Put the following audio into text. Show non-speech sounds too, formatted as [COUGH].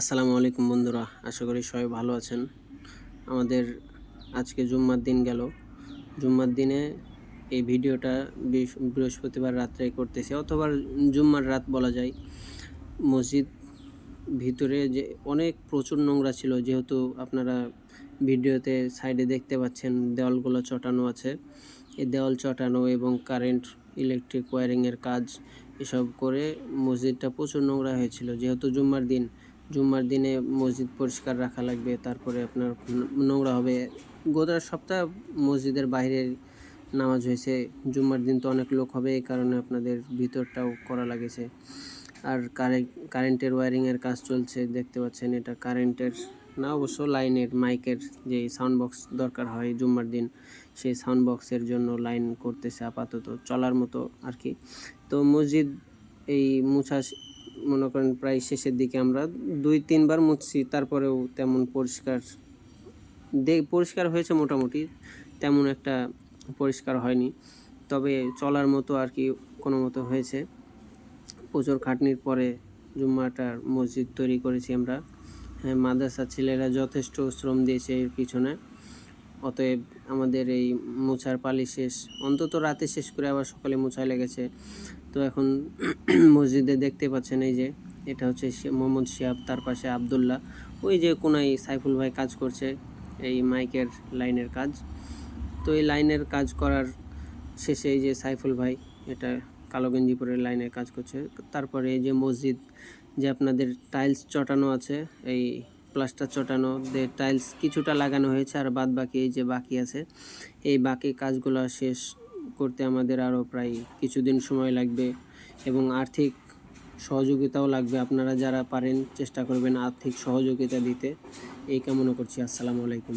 আসসালামু আলাইকুম বন্ধুরা, আশা করি সবাই ভালো আছেন। আমাদের আজকে জুম্মার দিন গেল। জুম্মার দিনে এই ভিডিওটা বৃহস্পতিবার রাত্রে করতেছি, অথবা জুম্মার রাত বলা যায়। মসজিদ ভিতরে যে অনেক প্রচুর নোংরা ছিল, যেহেতু আপনারা ভিডিওতে সাইডে দেখতে পাচ্ছেন দেওয়ালগুলো চটানো আছে। এই দেওয়াল চটানো এবং কারেন্ট, ইলেকট্রিক ওয়্যারিংয়ের কাজ, এসব করে মসজিদটা প্রচুর নোংরা হয়েছিল, যেহেতু জুম্মার দিন। জুম্মার দিনে মসজিদ পরিষ্কার রাখা লাগবে, তারপরে আপনার নোংরা হবে। গোটা সপ্তাহ মসজিদের বাইরে নামাজ হয়েছে। জুম্মার দিন তো অনেক লোক হবে, এই কারণে আপনাদের ভিতরটাও করা লাগেছে। আর কারেন্ট কারেন্টের ওয়ারিংয়ের কাজ চলছে, দেখতে পাচ্ছেন এটা কারেন্টের না, অবশ্য লাইনের, মাইকের যে সাউন্ড বক্স দরকার হয় জুম্মার দিন, সেই সাউন্ড বক্সের জন্য লাইন করতেছে আপাতত চলার মতো আর কি। তো মসজিদ এই মুছা মনে করেন প্রায় শেষের দিকে আমরা দুই, তিনবার মুছছি, তারপরেও তেমন পরিষ্কার দে পরিষ্কার হয়েছে মোটামুটি, তেমন একটা পরিষ্কার হয়নি। তবে চলার মতো আর কি কোনো মতো হয়েছে। প্রচুর খাটনির পরে জুম্মাটার মসজিদ তৈরি করেছি আমরা। হ্যাঁ মাদ্রাসার ছেলেরা যথেষ্ট শ্রম দিয়েছে এর পিছনে। অতএব আমাদের এই মোছার পালি শেষ। অন্তত রাতে শেষ করে আবার সকালে মোছায় লেগেছে। তো এখন [CLEARS THROAT] মসজিদে দেখতে পাচ্ছেন এই যে, এটা হচ্ছে মোহাম্মদ শিহাব তার পাশে আবদুল্লাহ। ওই যে কোনায় সাইফুল ভাই কাজ করছে, এই মাইকের লাইনের কাজ। তো এই লাইনের কাজ করার শেষে এই যে সাইফুল ভাই, এটা কালো গেঞ্জি পরে লাইনের কাজ করছে। তারপরে এই যে মসজিদ, যে আপনাদের টাইলস চটানো আছে, এই প্লাস্টার চটানো, দে টাইলস কিছুটা লাগানো হয়েছে আর বাদ বাকি এই যে বাকি আছে, এই বাকি কাজগুলো শেষ করতে আমাদের আরও প্রায় কিছুদিন সময় লাগবে এবং আর্থিক সহযোগিতাও লাগবে। আপনারা যারা পারেন, চেষ্টা করবেন আর্থিক সহযোগিতা দিতে। এই কামনা করছি। আসসালামু আলাইকুম।